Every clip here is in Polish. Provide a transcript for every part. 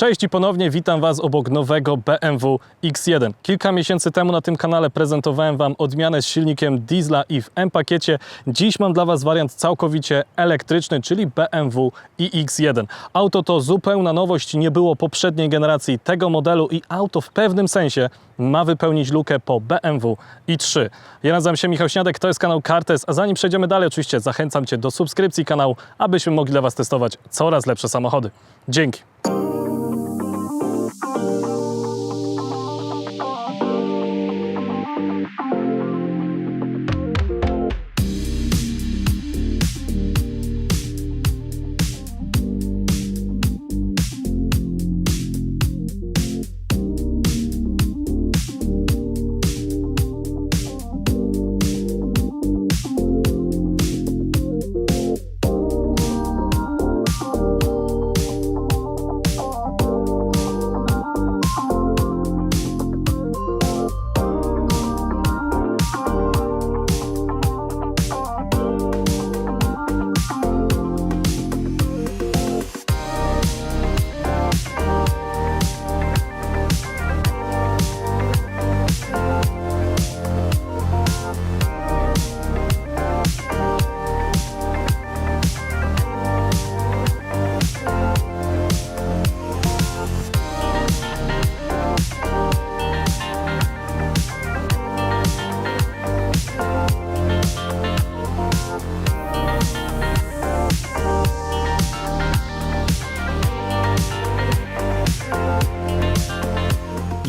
Cześć i ponownie witam Was obok nowego BMW X1. Kilka miesięcy temu na tym kanale prezentowałem Wam odmianę z silnikiem diesla i w M-pakiecie. Dziś mam dla Was wariant całkowicie elektryczny, czyli BMW iX1. Auto to zupełna nowość, nie było poprzedniej generacji tego modelu i auto w pewnym sensie ma wypełnić lukę po BMW i3. Ja nazywam się Michał Śniadek, to jest kanał Cartes, a zanim przejdziemy dalej, oczywiście zachęcam Cię do subskrypcji kanału, abyśmy mogli dla Was testować coraz lepsze samochody. Dzięki!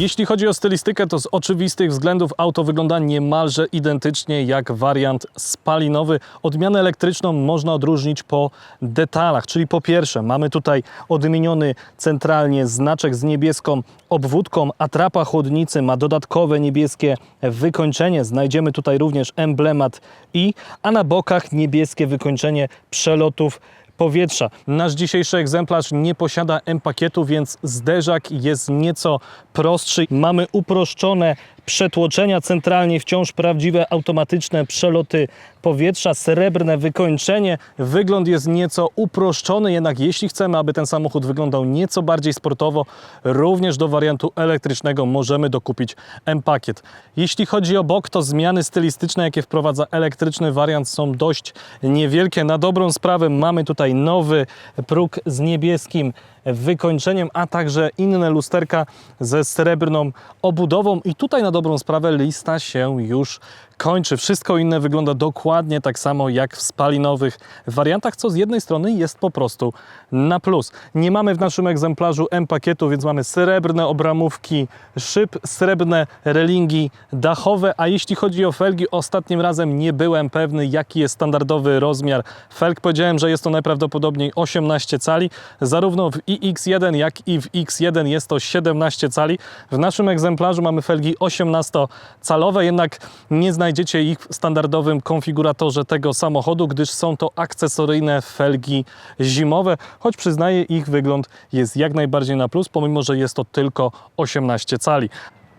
Jeśli chodzi o stylistykę, to z oczywistych względów auto wygląda niemalże identycznie jak wariant spalinowy. Odmianę elektryczną można odróżnić po detalach, czyli po pierwsze mamy tutaj odmieniony centralnie znaczek z niebieską obwódką, atrapa chłodnicy ma dodatkowe niebieskie wykończenie. Znajdziemy tutaj również emblemat i, a na bokach niebieskie wykończenie przelotów powietrza. Nasz dzisiejszy egzemplarz nie posiada M-pakietu, więc zderzak jest nieco prostszy. Mamy uproszczone przetłoczenia, centralnie wciąż prawdziwe automatyczne przeloty powietrza, srebrne wykończenie. Wygląd jest nieco uproszczony, jednak jeśli chcemy, aby ten samochód wyglądał nieco bardziej sportowo, również do wariantu elektrycznego możemy dokupić M-pakiet. Jeśli chodzi o bok, to zmiany stylistyczne, jakie wprowadza elektryczny wariant są dość niewielkie. Na dobrą sprawę mamy tutaj nowy próg z niebieskim wykończeniem, a także inne lusterka ze srebrną obudową. I tutaj na dobrą sprawę lista się już kończy. Wszystko inne wygląda dokładnie tak samo jak w spalinowych wariantach, co z jednej strony jest po prostu na plus. Nie mamy w naszym egzemplarzu M-pakietu, więc mamy srebrne obramówki szyb, srebrne relingi dachowe, a jeśli chodzi o felgi, ostatnim razem nie byłem pewny, jaki jest standardowy rozmiar felg. Powiedziałem, że jest to najprawdopodobniej 18 cali. Zarówno w iX1, jak i w X1 jest to 17 cali. W naszym egzemplarzu mamy felgi 18-calowe, jednak nie znajdziecie ich w standardowym konfiguratorze tego samochodu, gdyż są to akcesoryjne felgi zimowe, choć przyznaję, ich wygląd jest jak najbardziej na plus, pomimo że jest to tylko 18 cali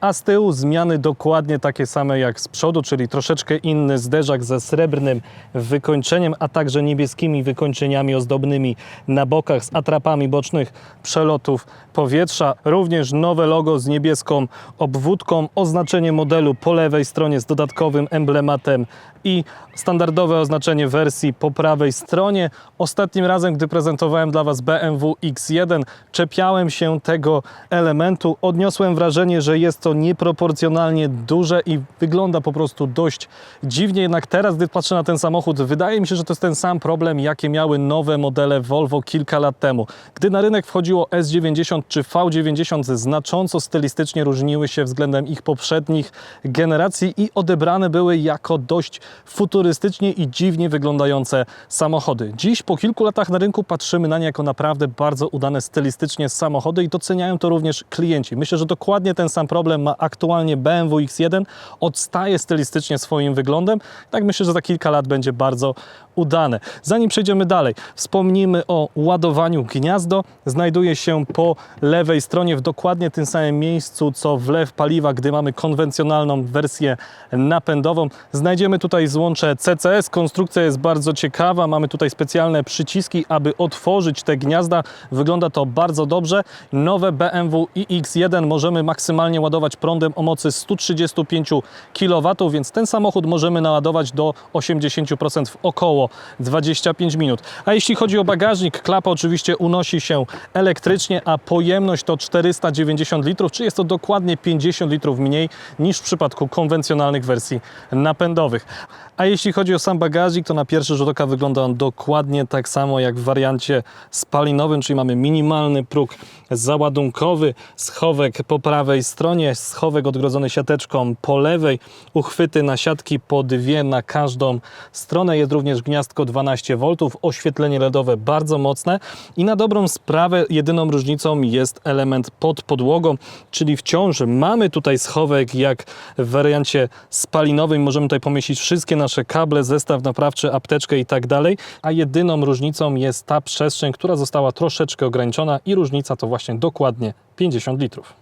a z tyłu zmiany dokładnie takie same jak z przodu, czyli troszeczkę inny zderzak ze srebrnym wykończeniem, a także niebieskimi wykończeniami ozdobnymi na bokach z atrapami bocznych przelotów powietrza. Również nowe logo z niebieską obwódką, oznaczenie modelu po lewej stronie z dodatkowym emblematem i standardowe oznaczenie wersji po prawej stronie. Ostatnim razem, gdy prezentowałem dla Was BMW X1, czepiałem się tego elementu. Odniosłem wrażenie, że jest to nieproporcjonalnie duże i wygląda po prostu dość dziwnie. Jednak teraz, gdy patrzę na ten samochód, wydaje mi się, że to jest ten sam problem, jakie miały nowe modele Volvo kilka lat temu. Gdy na rynek wchodziło S90 czy V90, znacząco stylistycznie różniły się względem ich poprzednich generacji i odebrane były jako dość futurystycznie i dziwnie wyglądające samochody. Dziś, po kilku latach na rynku, patrzymy na nie jako naprawdę bardzo udane stylistycznie samochody i doceniają to również klienci. Myślę, że dokładnie ten sam problem ma aktualnie BMW X1. Odstaje stylistycznie swoim wyglądem. Tak myślę, że za kilka lat będzie bardzo udane. Zanim przejdziemy dalej, wspomnijmy o ładowaniu. Gniazdo znajduje się po lewej stronie w dokładnie tym samym miejscu co wlew paliwa, gdy mamy konwencjonalną wersję napędową. Znajdziemy tutaj złącze CCS. Konstrukcja jest bardzo ciekawa. Mamy tutaj specjalne przyciski, aby otworzyć te gniazda. Wygląda to bardzo dobrze. Nowe BMW iX1 możemy maksymalnie ładować prądem o mocy 135 kW, więc ten samochód możemy naładować do 80% w około 25 minut. A jeśli chodzi o bagażnik, klapa oczywiście unosi się elektrycznie, a pojemność to 490 litrów, czy jest to dokładnie 50 litrów mniej niż w przypadku konwencjonalnych wersji napędowych. A jeśli chodzi o sam bagażnik, to na pierwszy rzut oka wygląda on dokładnie tak samo jak w wariancie spalinowym, czyli mamy minimalny próg załadunkowy, schowek po prawej stronie, schowek odgrodzony siateczką po lewej, uchwyty na siatki po dwie na każdą stronę. Jest również gniazdko 12 V, oświetlenie LEDowe bardzo mocne i na dobrą sprawę jedyną różnicą jest element pod podłogą, czyli wciąż mamy tutaj schowek jak w wariancie spalinowym. Możemy tutaj pomieścić wszystkie nasze kable, zestaw naprawczy, apteczkę i tak dalej, a jedyną różnicą jest ta przestrzeń, która została troszeczkę ograniczona i różnica to właśnie dokładnie 50 litrów.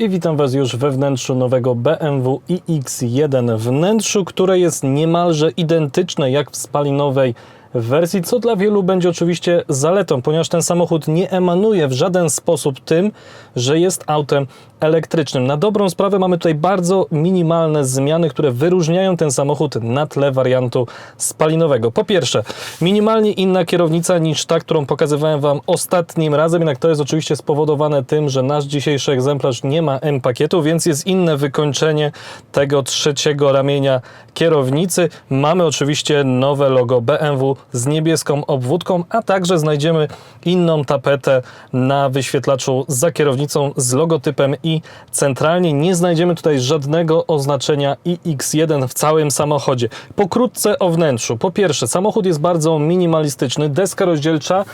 I witam Was już we wnętrzu nowego BMW iX1. Wnętrzu, które jest niemalże identyczne jak w spalinowej wersji, co dla wielu będzie oczywiście zaletą, ponieważ ten samochód nie emanuje w żaden sposób tym, że jest autem elektrycznym. Na dobrą sprawę mamy tutaj bardzo minimalne zmiany, które wyróżniają ten samochód na tle wariantu spalinowego. Po pierwsze, minimalnie inna kierownica niż ta, którą pokazywałem Wam ostatnim razem, jednak to jest oczywiście spowodowane tym, że nasz dzisiejszy egzemplarz nie ma M-pakietu, więc jest inne wykończenie tego trzeciego ramienia kierownicy. Mamy oczywiście nowe logo BMW z niebieską obwódką, a także znajdziemy inną tapetę na wyświetlaczu za kierownicą z logotypem i centralnie nie znajdziemy tutaj żadnego oznaczenia iX1 w całym samochodzie. Pokrótce o wnętrzu. Po pierwsze, samochód jest bardzo minimalistyczny, deska rozdzielcza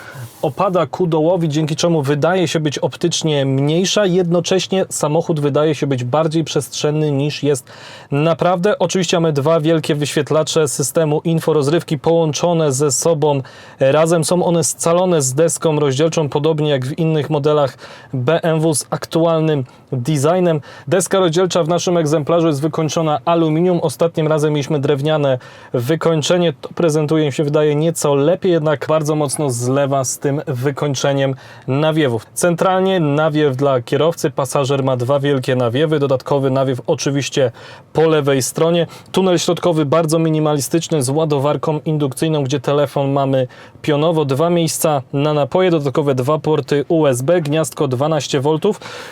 opada ku dołowi, dzięki czemu wydaje się być optycznie mniejsza, jednocześnie samochód wydaje się być bardziej przestrzenny niż jest naprawdę. Oczywiście mamy dwa wielkie wyświetlacze systemu inforozrywki połączone ze sobą razem. Są one scalone z deską rozdzielczą, podobnie jak w innych modelach BMW z aktualnym designem. Deska rozdzielcza w naszym egzemplarzu jest wykończona aluminium. Ostatnim razem mieliśmy drewniane wykończenie. To prezentuje się, wydaje, nieco lepiej, jednak bardzo mocno zlewa z tym wykończeniem nawiewów. Centralnie nawiew dla kierowcy. Pasażer ma dwa wielkie nawiewy. Dodatkowy nawiew oczywiście po lewej stronie. Tunel środkowy bardzo minimalistyczny z ładowarką indukcyjną, gdzie telefon mamy pionowo. Dwa miejsca na napoje, dodatkowe dwa porty USB, gniazdko 12 V.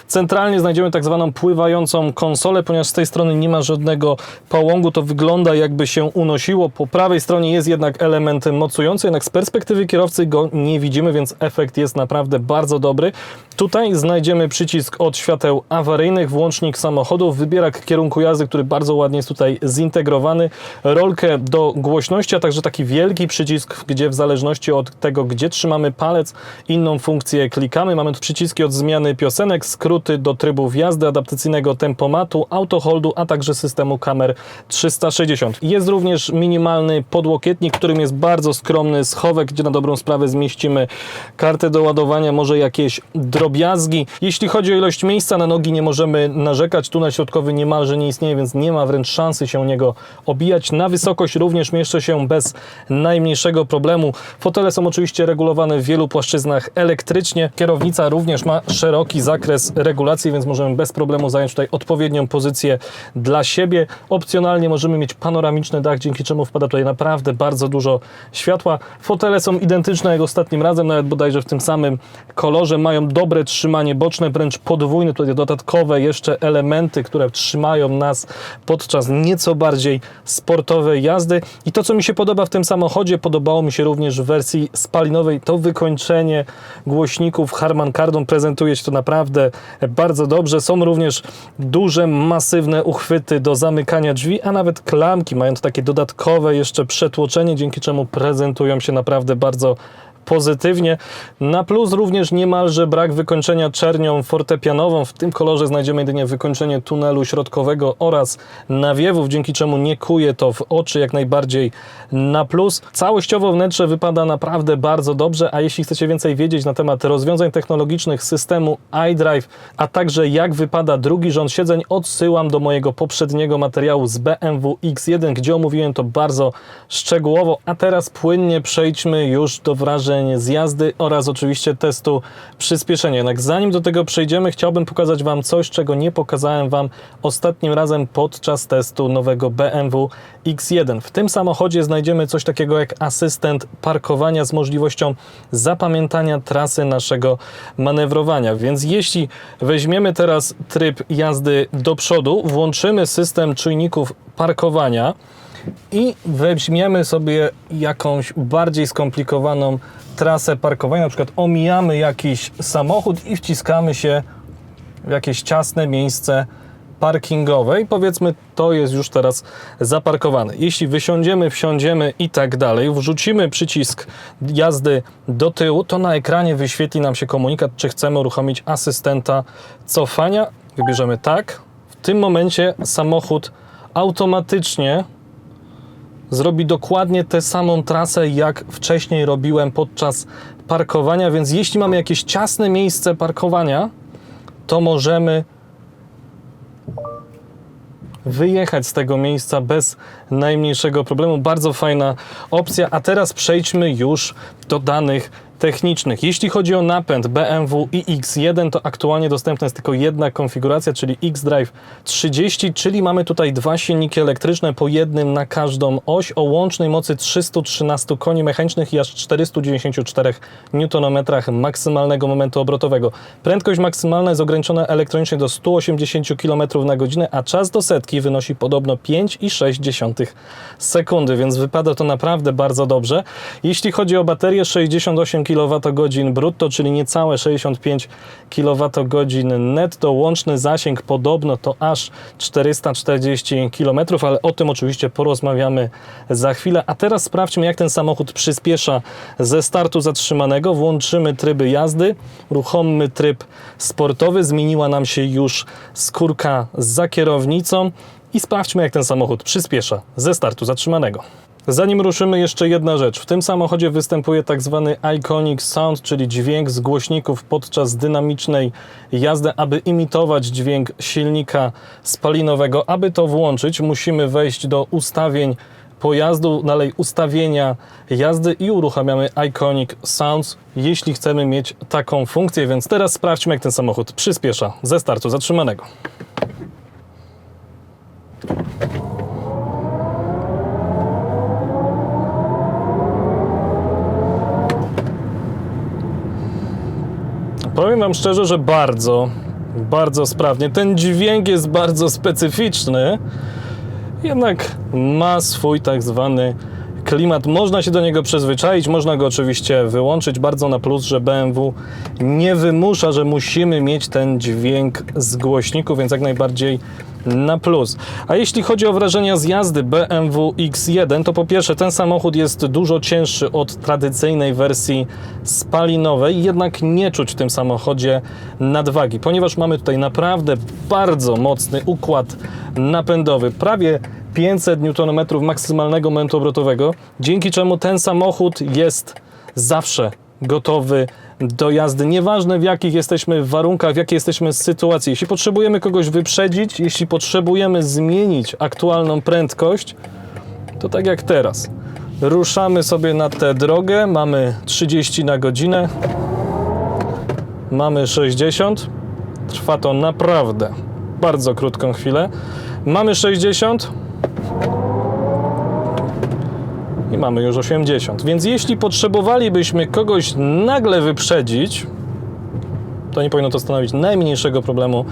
Centralnie znajdziemy tak zwaną pływającą konsolę, ponieważ z tej strony nie ma żadnego pałągu, to wygląda jakby się unosiło. Po prawej stronie jest jednak element mocujący, jednak z perspektywy kierowcy go nie widzimy, więc efekt jest naprawdę bardzo dobry. Tutaj znajdziemy przycisk od świateł awaryjnych, włącznik samochodu, wybierak kierunku jazdy, który bardzo ładnie jest tutaj zintegrowany, rolkę do głośności, a także taki wielki przycisk, gdzie w zależności od tego, gdzie trzymamy palec, inną funkcję klikamy. Mamy tu przyciski od zmiany piosenek, skróty do trybów jazdy, adaptacyjnego tempomatu, autoholdu, a także systemu kamer 360. Jest również minimalny podłokietnik, którym jest bardzo skromny schowek, gdzie na dobrą sprawę zmieścimy kartę do ładowania, może jakieś drobiazgi. Jeśli chodzi o ilość miejsca na nogi, nie możemy narzekać. Tunel środkowy niemalże nie istnieje, więc nie ma wręcz szansy się niego obijać. Na wysokość również mieszczę się bez najmniejszego problemu. Fotele są oczywiście regulowane w wielu płaszczyznach elektrycznie. Kierownica również ma szeroki zakres regulacji, więc możemy bez problemu zająć tutaj odpowiednią pozycję dla siebie. Opcjonalnie możemy mieć panoramiczny dach, dzięki czemu wpada tutaj naprawdę bardzo dużo światła. Fotele są identyczne jak ostatnim razem, nawet bodajże w tym samym kolorze. Mają dobre trzymanie boczne, wręcz podwójne, tutaj dodatkowe jeszcze elementy, które trzymają nas podczas nieco bardziej sportowej jazdy. I to, co mi się podoba w tym samochodzie, podobało mi się również w wersji spalinowej to wykończenie głośników Harman Kardon prezentuje się to naprawdę bardzo dobrze. Są również duże, masywne uchwyty do zamykania drzwi, a nawet klamki mają takie dodatkowe jeszcze przetłoczenie, dzięki czemu prezentują się naprawdę bardzo pozytywnie. Na plus również niemalże brak wykończenia czernią fortepianową. W tym kolorze znajdziemy jedynie wykończenie tunelu środkowego oraz nawiewów, dzięki czemu nie kuje to w oczy jak najbardziej na plus. Całościowo wnętrze wypada naprawdę bardzo dobrze, a jeśli chcecie więcej wiedzieć na temat rozwiązań technologicznych systemu iDrive, a także jak wypada drugi rząd siedzeń, odsyłam do mojego poprzedniego materiału z BMW X1, gdzie omówiłem to bardzo szczegółowo, a teraz płynnie przejdźmy już do wrażeń z jazdy oraz oczywiście testu przyspieszenia. Jednak zanim do tego przejdziemy, chciałbym pokazać Wam coś, czego nie pokazałem Wam ostatnim razem podczas testu nowego BMW X1. W tym samochodzie znajdziemy coś takiego jak asystent parkowania z możliwością zapamiętania trasy naszego manewrowania. Więc jeśli weźmiemy teraz tryb jazdy do przodu, włączymy system czujników parkowania, i weźmiemy sobie jakąś bardziej skomplikowaną trasę parkowania, na przykład omijamy jakiś samochód i wciskamy się w jakieś ciasne miejsce parkingowe i powiedzmy to jest już teraz zaparkowane. Jeśli wysiądziemy, wsiądziemy i tak dalej, wrzucimy przycisk jazdy do tyłu, to na ekranie wyświetli nam się komunikat, czy chcemy uruchomić asystenta cofania. Wybierzemy tak. W tym momencie samochód automatycznie zrobi dokładnie tę samą trasę, jak wcześniej robiłem podczas parkowania, więc jeśli mamy jakieś ciasne miejsce parkowania, to możemy wyjechać z tego miejsca bez najmniejszego problemu. Bardzo fajna opcja. A teraz przejdźmy już do danych technicznych. Jeśli chodzi o napęd BMW iX1, to aktualnie dostępna jest tylko jedna konfiguracja, czyli xDrive 30, czyli mamy tutaj dwa silniki elektryczne po jednym na każdą oś o łącznej mocy 313 koni mechanicznych i aż 494 Nm maksymalnego momentu obrotowego. Prędkość maksymalna jest ograniczona elektronicznie do 180 km na godzinę, a czas do setki wynosi podobno 5,6 sekundy, więc wypada to naprawdę bardzo dobrze. Jeśli chodzi o baterię 68 kWh brutto, czyli niecałe 65 kWh netto. Łączny zasięg podobno to aż 440 km, ale o tym oczywiście porozmawiamy za chwilę. A teraz sprawdźmy, jak ten samochód przyspiesza ze startu zatrzymanego. Włączymy tryby jazdy, uruchommy tryb sportowy. Zmieniła nam się już skórka za kierownicą i sprawdźmy, jak ten samochód przyspiesza ze startu zatrzymanego. Zanim ruszymy, jeszcze jedna rzecz. W tym samochodzie występuje tak zwany Iconic Sound, czyli dźwięk z głośników podczas dynamicznej jazdy. Aby imitować dźwięk silnika spalinowego, aby to włączyć, musimy wejść do ustawień pojazdu, dalej ustawienia jazdy i uruchamiamy Iconic Sounds, jeśli chcemy mieć taką funkcję. Więc teraz sprawdźmy, jak ten samochód przyspiesza ze startu zatrzymanego. Wam szczerze, że bardzo, bardzo sprawnie. Ten dźwięk jest bardzo specyficzny, jednak ma swój tak zwany klimat. Można się do niego przyzwyczaić, można go oczywiście wyłączyć. Bardzo na plus, że BMW nie wymusza, że musimy mieć ten dźwięk z głośników, więc jak najbardziej na plus. A jeśli chodzi o wrażenia z jazdy BMW X1, to po pierwsze ten samochód jest dużo cięższy od tradycyjnej wersji spalinowej, jednak nie czuć w tym samochodzie nadwagi, ponieważ mamy tutaj naprawdę bardzo mocny układ napędowy, prawie 500 Nm maksymalnego momentu obrotowego, dzięki czemu ten samochód jest zawsze gotowy do jazdy. Nieważne w jakich jesteśmy warunkach, w jakiej jesteśmy sytuacji. Jeśli potrzebujemy kogoś wyprzedzić, jeśli potrzebujemy zmienić aktualną prędkość, to tak jak teraz. Ruszamy sobie na tę drogę, mamy 30 na godzinę, mamy 60. Trwa to naprawdę bardzo krótką chwilę. Mamy 60 i mamy już 80. Więc jeśli potrzebowalibyśmy kogoś nagle wyprzedzić, to nie powinno to stanowić najmniejszego problemu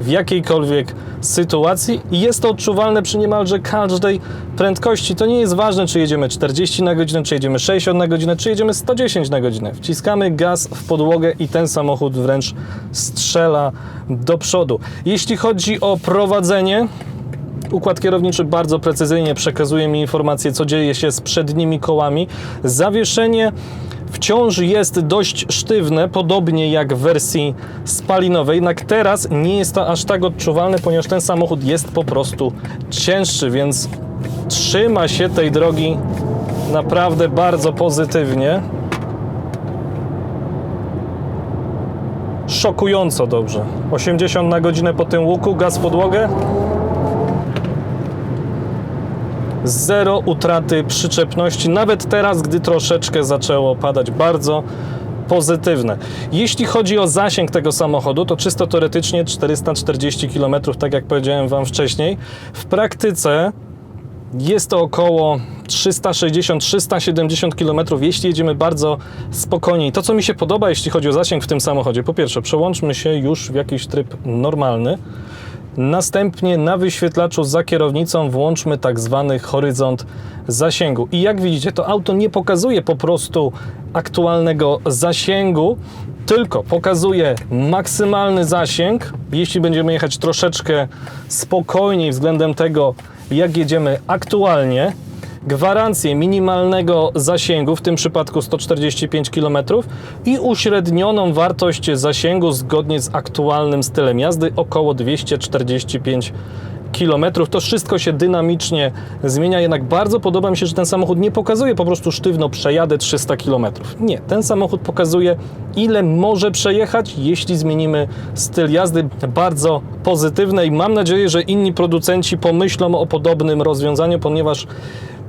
w jakiejkolwiek sytuacji i jest to odczuwalne przy niemalże każdej prędkości. To nie jest ważne, czy jedziemy 40 na godzinę, czy jedziemy 60 na godzinę, czy jedziemy 110 na godzinę. Wciskamy gaz w podłogę i ten samochód wręcz strzela do przodu. Jeśli chodzi o prowadzenie, Układ kierowniczy bardzo precyzyjnie przekazuje mi informacje, co dzieje się z przednimi kołami. Zawieszenie wciąż jest dość sztywne, podobnie jak w wersji spalinowej. Jednak teraz nie jest to aż tak odczuwalne, ponieważ ten samochód jest po prostu cięższy, więc trzyma się tej drogi naprawdę bardzo pozytywnie. Szokująco dobrze. 80 na godzinę po tym łuku, gaz w podłogę. Zero utraty przyczepności, nawet teraz, gdy troszeczkę zaczęło padać. Bardzo pozytywne. Jeśli chodzi o zasięg tego samochodu, to czysto teoretycznie 440 km, tak jak powiedziałem Wam wcześniej. W praktyce jest to około 360-370 km, jeśli jedziemy bardzo spokojnie. I to, co mi się podoba, jeśli chodzi o zasięg w tym samochodzie, po pierwsze, przełączmy się już w jakiś tryb normalny. Następnie na wyświetlaczu za kierownicą włączmy tak zwany horyzont zasięgu. I jak widzicie, to auto nie pokazuje po prostu aktualnego zasięgu, tylko pokazuje maksymalny zasięg. Jeśli będziemy jechać troszeczkę spokojniej względem tego, jak jedziemy aktualnie, gwarancję minimalnego zasięgu, w tym przypadku 145 km i uśrednioną wartość zasięgu zgodnie z aktualnym stylem jazdy około 245 km. To wszystko się dynamicznie zmienia, jednak bardzo podoba mi się, że ten samochód nie pokazuje po prostu sztywno przejadę 300 km. Nie, ten samochód pokazuje ile może przejechać, jeśli zmienimy styl jazdy. Bardzo pozytywne i mam nadzieję, że inni producenci pomyślą o podobnym rozwiązaniu, ponieważ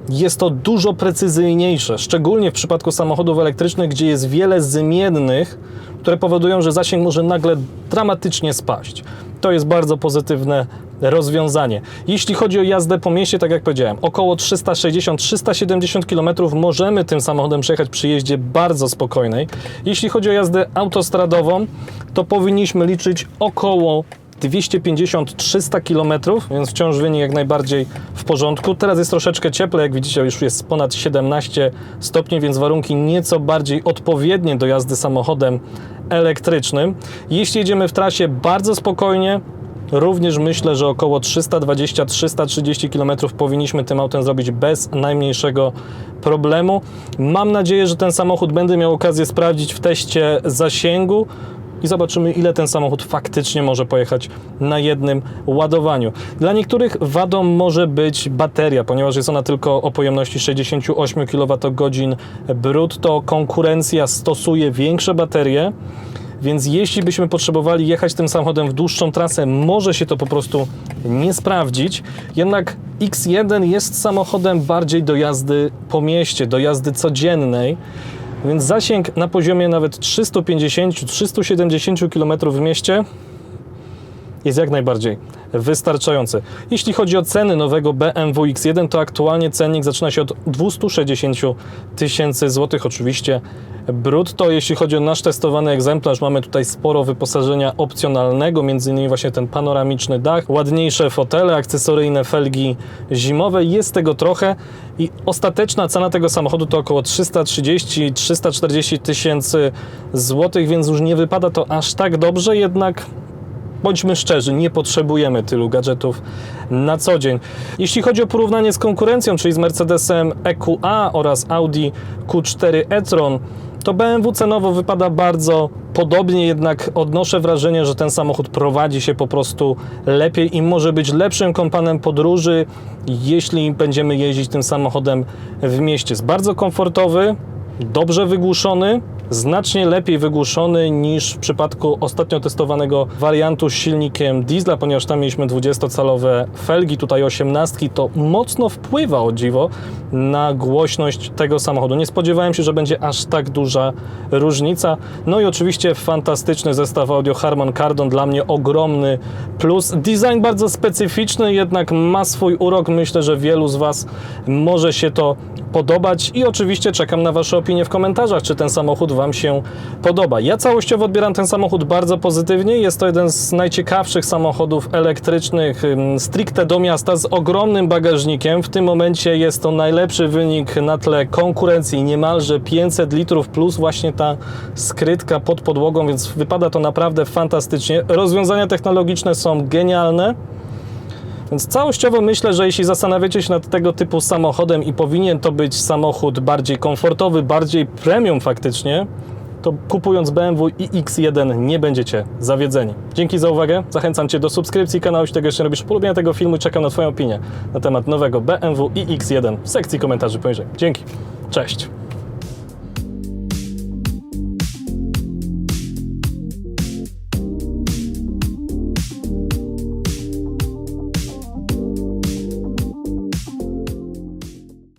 jest to dużo precyzyjniejsze, szczególnie w przypadku samochodów elektrycznych, gdzie jest wiele zmiennych, które powodują, że zasięg może nagle dramatycznie spaść. To jest bardzo pozytywne rozwiązanie. Jeśli chodzi o jazdę po mieście, tak jak powiedziałem, około 360-370 km możemy tym samochodem przejechać przy jeździe bardzo spokojnej. Jeśli chodzi o jazdę autostradową, to powinniśmy liczyć około 250-300 km, więc wciąż wynik jak najbardziej w porządku. Teraz jest troszeczkę cieplej, jak widzicie, już jest ponad 17 stopni, więc warunki nieco bardziej odpowiednie do jazdy samochodem elektrycznym. Jeśli jedziemy w trasie bardzo spokojnie, Również myślę, że około 320-330 km powinniśmy tym autem zrobić bez najmniejszego problemu. Mam nadzieję, że ten samochód będę miał okazję sprawdzić w teście zasięgu i zobaczymy, ile ten samochód faktycznie może pojechać na jednym ładowaniu. Dla niektórych wadą może być bateria, ponieważ jest ona tylko o pojemności 68 kWh brutto. Konkurencja stosuje większe baterie. Więc jeśli byśmy potrzebowali jechać tym samochodem w dłuższą trasę, może się to po prostu nie sprawdzić. Jednak X1 jest samochodem bardziej do jazdy po mieście, do jazdy codziennej. Więc zasięg na poziomie nawet 350-370 km w mieście jest jak najbardziej wystarczający. Jeśli chodzi o ceny nowego BMW X1, to aktualnie cennik zaczyna się od 260 tysięcy złotych, oczywiście brutto. Jeśli chodzi o nasz testowany egzemplarz, mamy tutaj sporo wyposażenia opcjonalnego, innymi właśnie ten panoramiczny dach, ładniejsze fotele, akcesoryjne felgi zimowe. Jest tego trochę i ostateczna cena tego samochodu to około 330-340 tysięcy złotych, więc już nie wypada to aż tak dobrze, jednak bądźmy szczerzy, nie potrzebujemy tylu gadżetów na co dzień. Jeśli chodzi o porównanie z konkurencją, czyli z Mercedesem EQA oraz Audi Q4 e-tron, to BMW cenowo wypada bardzo podobnie, jednak odnoszę wrażenie, że ten samochód prowadzi się po prostu lepiej i może być lepszym kompanem podróży, jeśli będziemy jeździć tym samochodem w mieście. Jest bardzo komfortowy, dobrze wygłuszony, znacznie lepiej wygłuszony niż w przypadku ostatnio testowanego wariantu z silnikiem diesla, ponieważ tam mieliśmy 20-calowe felgi, tutaj 18, to mocno wpływa o dziwo na głośność tego samochodu. Nie spodziewałem się, że będzie aż tak duża różnica. No i oczywiście fantastyczny zestaw audio Harman Kardon, dla mnie ogromny plus. Design bardzo specyficzny, jednak ma swój urok. Myślę, że wielu z Was może się to podobać i oczywiście czekam na Wasze opinie opinię w komentarzach, czy ten samochód Wam się podoba. Ja całościowo odbieram ten samochód bardzo pozytywnie. Jest to jeden z najciekawszych samochodów elektrycznych stricte do miasta z ogromnym bagażnikiem. W tym momencie jest to najlepszy wynik na tle konkurencji, niemalże 500 litrów plus właśnie ta skrytka pod podłogą, więc wypada to naprawdę fantastycznie. Rozwiązania technologiczne są genialne. Więc całościowo myślę, że jeśli zastanawiacie się nad tego typu samochodem i powinien to być samochód bardziej komfortowy, bardziej premium faktycznie, to kupując BMW iX1 nie będziecie zawiedzeni. Dzięki za uwagę, zachęcam Cię do subskrypcji kanału, jeśli tego jeszcze robisz, polubienia tego filmu i czekam na Twoją opinię na temat nowego BMW iX1 w sekcji komentarzy poniżej. Dzięki, cześć!